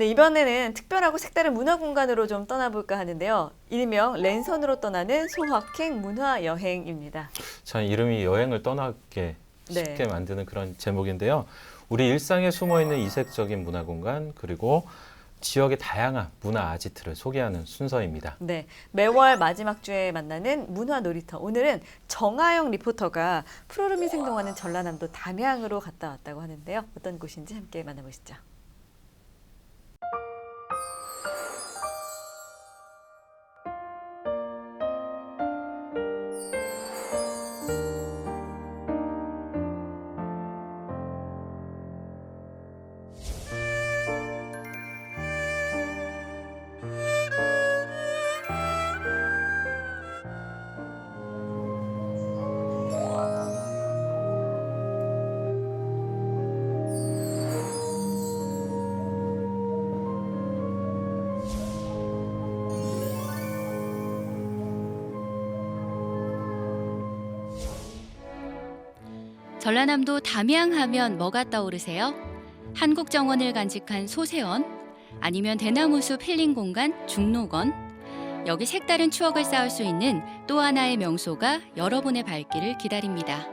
네, 이번에는 특별하고 색다른 문화 공간으로 좀 떠나볼까 하는데요. 일명 랜선으로 떠나는 소확행 문화 여행입니다. 참 이름이 여행을 떠나게 네. 쉽게 만드는 그런 제목인데요. 우리 일상에 숨어 있는 이색적인 문화 공간 그리고 지역의 다양한 문화 아지트를 소개하는 순서입니다. 네, 매월 마지막 주에 만나는 문화 놀이터. 오늘은 정아영 리포터가 푸르름이 생동하는 전라남도 담양으로 갔다 왔다고 하는데요. 어떤 곳인지 함께 만나보시죠. 전라남도 담양하면 뭐가 떠오르세요? 한국 정원을 간직한 소세원, 아니면 대나무숲 힐링 공간 중록원. 여기 색다른 추억을 쌓을 수 있는 또 하나의 명소가 여러분의 발길을 기다립니다.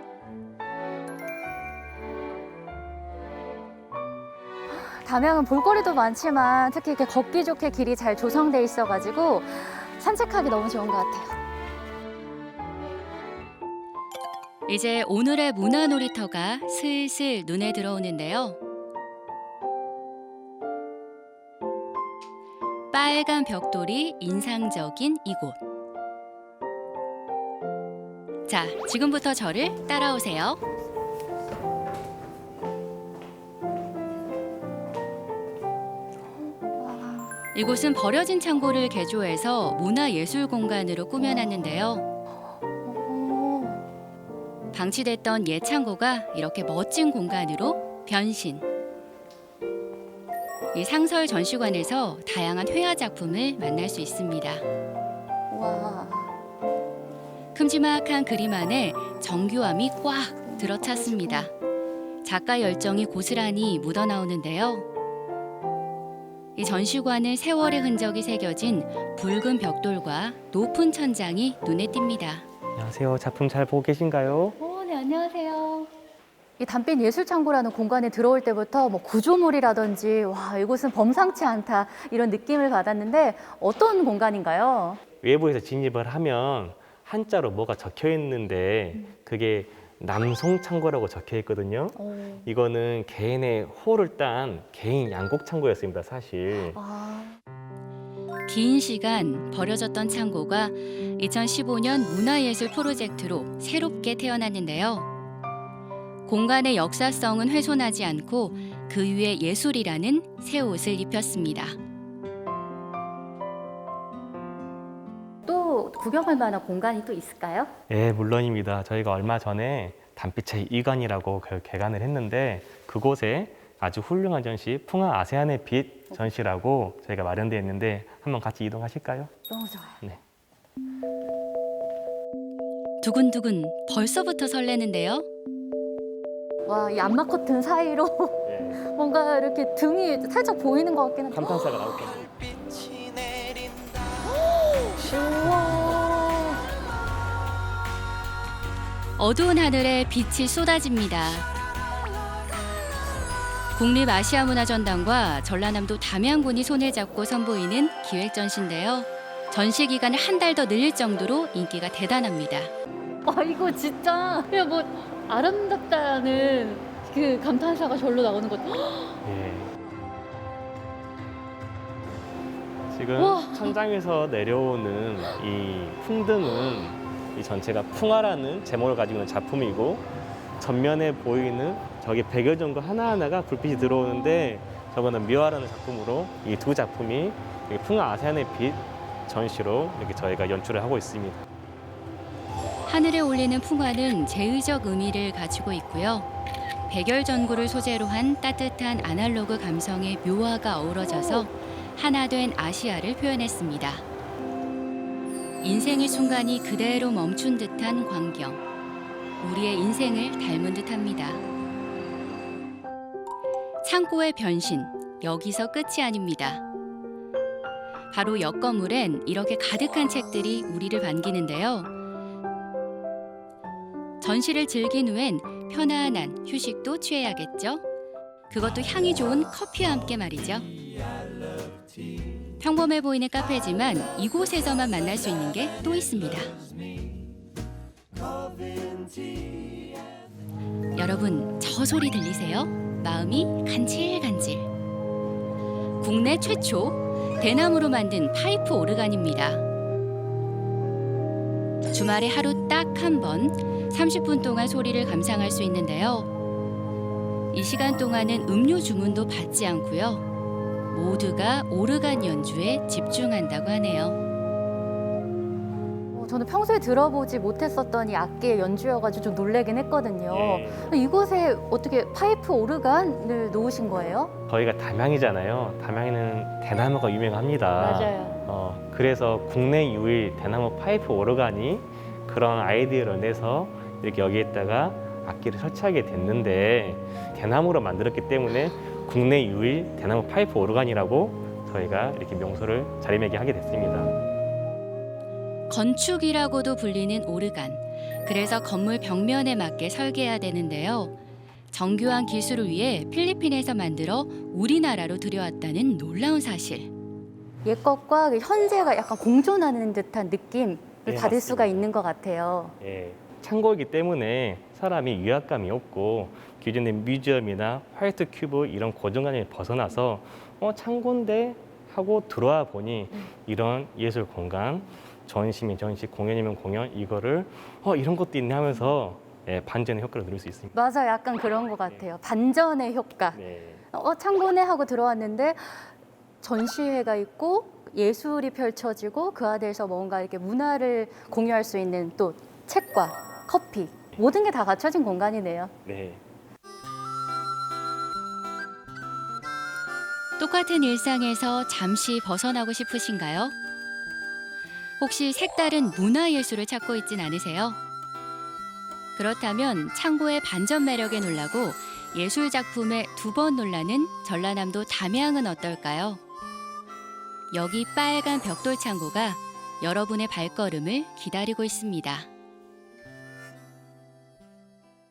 담양은 볼거리도 많지만 특히 이렇게 걷기 좋게 길이 잘 조성돼 있어가지고 산책하기 너무 좋은 것 같아요. 이제 오늘의 문화 놀이터가 슬슬 눈에 들어오는데요. 빨간 벽돌이 인상적인 이곳. 자, 지금부터 저를 따라오세요. 이곳은 버려진 창고를 개조해서 문화예술 공간으로 꾸며놨는데요. 오, 방치됐던 옛 창고가 이렇게 멋진 공간으로 변신. 이 상설 전시관에서 다양한 회화 작품을 만날 수 있습니다. 와, 큼지막한 그림 안에 정교함이 꽉 들어찼습니다. 작가 열정이 고스란히 묻어나오는데요. 이 전시관은 세월의 흔적이 새겨진 붉은 벽돌과 높은 천장이 눈에 띕니다. 안녕하세요. 작품 잘 보고 계신가요? 안녕하세요. 이 담빛 예술창고라는 공간에 들어올 때부터 뭐 구조물이라든지 와 이곳은 범상치 않다 이런 느낌을 받았는데 어떤 공간인가요? 외부에서 진입을 하면 한자로 뭐가 적혀 있는데 그게 남송 창고라고 적혀 있거든요. 오, 이거는 개인의 호를 딴 개인 양곡 창고였습니다, 사실. 아, 긴 시간 버려졌던 창고가 2015년 문화예술 프로젝트로 새롭게 태어났는데요. 공간의 역사성은 훼손하지 않고 그 위에 예술이라는 새 옷을 입혔습니다. 또 구경할 만한 공간이 또 있을까요? 예, 물론입니다. 저희가 얼마 전에 단빛의 이관이라고 그 개관을 했는데 그곳에 아주 훌륭한 전시 풍화 아세안의 빛 전시라고 저희가 마련되어 있는데 한번 같이 이동하실까요? 너무 좋아요. 네. 두근두근 벌써부터 설레는데요. 와, 이 암막 커튼 사이로 뭔가 이렇게 등이 살짝 보이는 것 같긴 한데. 감탄사가 나올 겁니다. 우와. 어두운 하늘에 빛이 쏟아집니다. 국립아시아문화전당과 전라남도 담양군이 손을 잡고 선보이는 기획전시인데요. 전시 기간을 한 달 더 늘릴 정도로 인기가 대단합니다. 와 이거 진짜 그냥 뭐 아름답다는 그 감탄사가 절로 나오는 것. 예. 지금 우와. 천장에서 내려오는 이 풍등은 이 전체가 풍화라는 제목을 가지고 있는 작품이고 전면에 보이는 저기 100여 정도 하나하나가 불빛이 들어오는데 저거는 미화라는 작품으로 이 두 작품이 이 풍화 아세안의 빛 전시로 이렇게 저희가 연출을 하고 있습니다. 하늘에 올리는 풍화는 제의적 의미를 가지고 있고요. 백열 전구를 소재로 한 따뜻한 아날로그 감성의 묘화가 어우러져서 하나 된 아시아를 표현했습니다. 인생의 순간이 그대로 멈춘 듯한 광경. 우리의 인생을 닮은 듯합니다. 창고의 변신 여기서 끝이 아닙니다. 바로 옆 건물엔 이렇게 가득한 책들이 우리를 반기는데요. 전시를 즐긴 후엔 편안한 휴식도 취해야겠죠. 그것도 향이 좋은 커피와 함께 말이죠. 평범해 보이는 카페지만 이곳에서만 만날 수 있는 게 또 있습니다. 여러분, 저 소리 들리세요? 마음이 간질간질. 국내 최초 대나무로 만든 파이프 오르간입니다. 주말에 하루 딱 한 번 30분 동안 소리를 감상할 수 있는데요. 이 시간 동안은 음료 주문도 받지 않고요. 모두가 오르간 연주에 집중한다고 하네요. 어, 저는 평소에 들어보지 못했었던 이 악기의 연주여가지고 좀 놀래긴 했거든요. 예. 이곳에 어떻게 파이프 오르간을 놓으신 거예요? 저희가 담양이잖아요. 담양에는 대나무가 유명합니다. 어, 그래서 국내 유일 대나무 파이프 오르간이 그런 아이디어를 내서 이렇게 여기에다가 악기를 설치하게 됐는데 대나무로 만들었기 때문에 국내 유일 대나무 파이프 오르간이라고 저희가 이렇게 명소를 자리매김하게 됐습니다. 건축이라고도 불리는 오르간. 그래서 건물 벽면에 맞게 설계해야 되는데요. 정교한 기술을 위해 필리핀에서 만들어 우리나라로 들여왔다는 놀라운 사실. 옛 것과 그 현재가 약간 공존하는 듯한 느낌을 네, 받을 수가 맞습니다. 있는 것 같아요. 예, 창고이기 때문에 사람이 위압감이 없고 기존의 뮤지엄이나 화이트 큐브 이런 고정관념을 벗어나서 어 창고인데 하고 들어와 보니 이런 예술 공간 전시면 전시 공연이면 공연 이거를 어 이런 것도 있네 하면서 예, 반전의 효과를 누릴 수 있습니다. 맞아, 약간 그런 것 같아요. 반전의 효과. 네. 어, 창고네 하고 들어왔는데 전시회가 있고 예술이 펼쳐지고 그 안에서 뭔가 이렇게 문화를 공유할 수 있는 또 책과 커피 모든 게 다 갖춰진 공간이네요. 네. 똑같은 일상에서 잠시 벗어나고 싶으신가요? 혹시 색다른 문화예술을 찾고 있진 않으세요? 그렇다면 창고의 반전 매력에 놀라고 예술 작품에 두 번 놀라는 전라남도 담양은 어떨까요? 여기 빨간 벽돌 창고가 여러분의 발걸음을 기다리고 있습니다.